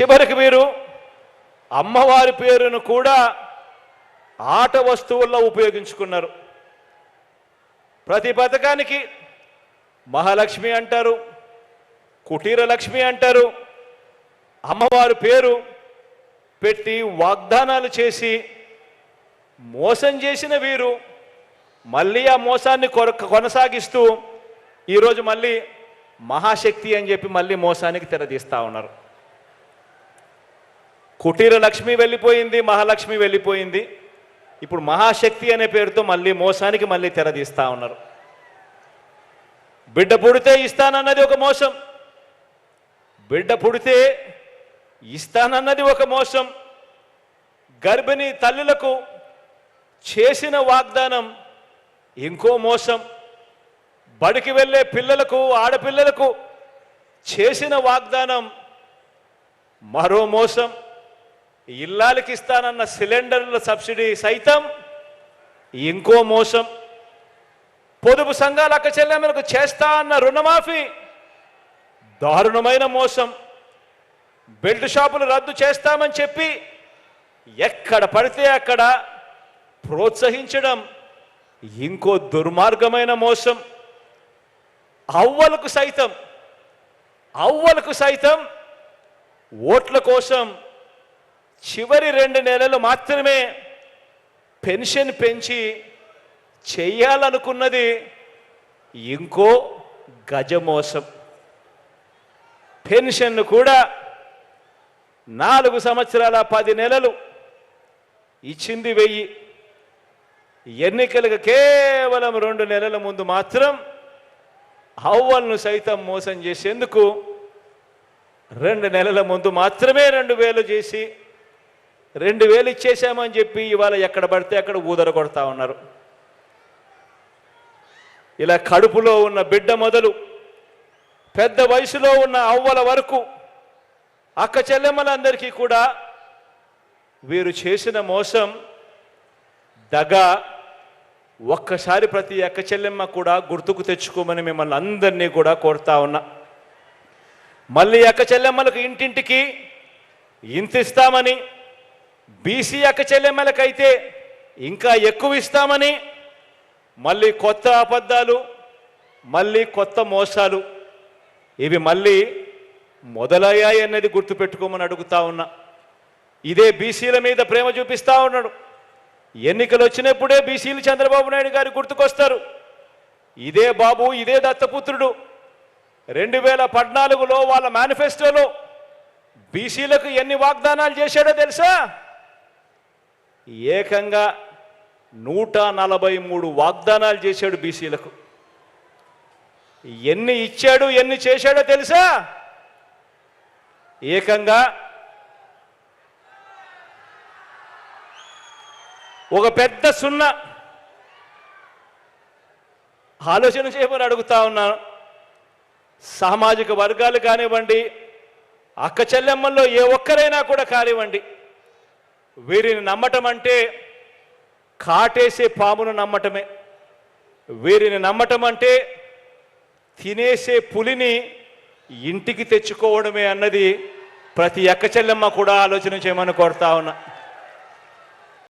చివరికి మీరు అమ్మవారి పేరును కూడా ఆట వస్తువుల్లో ఉపయోగించుకున్నారు. ప్రతి పథకానికి మహాలక్ష్మి అంటారు కుటీర లక్ష్మి అంటారు అమ్మవారి పేరు పెట్టి వాగ్దానాలు చేసి మోసం చేసిన వీరు మళ్ళీ ఆ మోసాన్ని కొర కొనసాగిస్తూ ఈరోజు మళ్ళీ మహాశక్తి అని చెప్పి మళ్ళీ మోసానికి తెరదీస్తా ఉన్నారు. కుటీర లక్ష్మి వెళ్ళిపోయింది మహాలక్ష్మి వెళ్ళిపోయింది. ఇప్పుడు మహాశక్తి అనే పేరుతో మళ్ళీ మోసానికి మళ్ళీ తెరదీస్తా ఉన్నారు. బిడ్డ పుడితే ఇస్తానన్నది ఒక మోసం. బిడ్డ పుడితే ఇస్తానన్నది ఒక మోసం. గర్భిణీ తల్లులకు చేసిన వాగ్దానం ఇంకో మోసం. బడికి వెళ్ళే పిల్లలకు ఆడపిల్లలకు చేసిన వాగ్దానం మరో మోసం. ఇల్లాలకి ఇస్తానన్న సిలిండర్ల సబ్సిడీ సైతం ఇంకో మోసం. పొదుపు సంఘాల అక్క చెల్లెమ్మలకు చేస్తా అన్న రుణమాఫీ దారుణమైన మోసం. బెల్ట్ షాపులు రద్దు చేస్తామని చెప్పి ఎక్కడ పడితే అక్కడ ప్రోత్సహించడం ఇంకో దుర్మార్గమైన మోసం. అవ్వలకు సైతం అవ్వలకు సైతం ఓట్ల కోసం చివరి రెండు నెలలు మాత్రమే పెన్షన్ పెంచి చేయాలనుకున్నది ఇంకో గజమోసం. పెన్షన్ను కూడా నాలుగు సంవత్సరాల పది నెలలు ఇచ్చింది వెయ్యి. ఎన్నికలకు కేవలం రెండు నెలల ముందు మాత్రం అవ్వలను సైతం మోసం చేసేందుకు రెండు నెలల ముందు మాత్రమే రెండు వేలు చేసి రెండు వేలు ఇచ్చేసామని చెప్పి ఇవాళ ఎక్కడ పడితే అక్కడ ఊదర కొడతా ఉన్నారు. ఇలా కడుపులో ఉన్న బిడ్డ మొదలు పెద్ద వయసులో ఉన్న అవ్వల వరకు అక్క చెల్లెమ్మలందరికీ కూడా వీరు చేసిన మోసం దగ ఒక్కసారి ప్రతి అక్క చెల్లెమ్మ కూడా గుర్తుకు తెచ్చుకోమని మిమ్మల్ని అందరినీ కూడా కోరుతా ఉన్నా. మళ్ళీ అక్క చెల్లెమ్మలకు ఇంటింటికి ఇంతిస్తామని బీసీ అక్కచెల్లెమ్మలకైతే ఇంకా ఎక్కువ ఇస్తామని మళ్ళీ కొత్త అబద్ధాలు మళ్ళీ కొత్త మోసాలు ఇవి మళ్ళీ మొదలయ్యాయి అనేది గుర్తుపెట్టుకోమని అడుగుతా ఉన్నా. ఇదే బీసీల మీద ప్రేమ చూపిస్తా ఉన్నాడు. ఎన్నికలు వచ్చినప్పుడే బీసీలు చంద్రబాబు నాయుడు గారు గుర్తుకొస్తారు. ఇదే బాబు ఇదే దత్తపుత్రుడు. రెండు వేల పద్నాలుగులో వాళ్ళ మేనిఫెస్టోలో బీసీలకు ఎన్ని వాగ్దానాలు చేశాడో తెలుసా? ఏకంగా నూట నలభై మూడు వాగ్దానాలు చేశాడు బీసీలకు. ఎన్ని ఇచ్చాడు ఎన్ని చేశాడో తెలుసా? ఏకంగా ఒక పెద్ద సున్నా. ఆలోచన చేయమని అడుగుతా ఉన్నాను సామాజిక వర్గాలు కానివ్వండి అక్క చెల్లెమ్మల్లో ఏ ఒక్కరైనా కూడా కానివ్వండి. వీరిని నమ్మటం అంటే కాటేసే పామును నమ్మటమే. వీరిని నమ్మటం అంటే తినేసే పులిని ఇంటికి తెచ్చుకోవడమే అన్నది ప్రతి అక్క చెల్లెమ్మ కూడా ఆలోచన చేయమని కోరుతా ఉన్నా.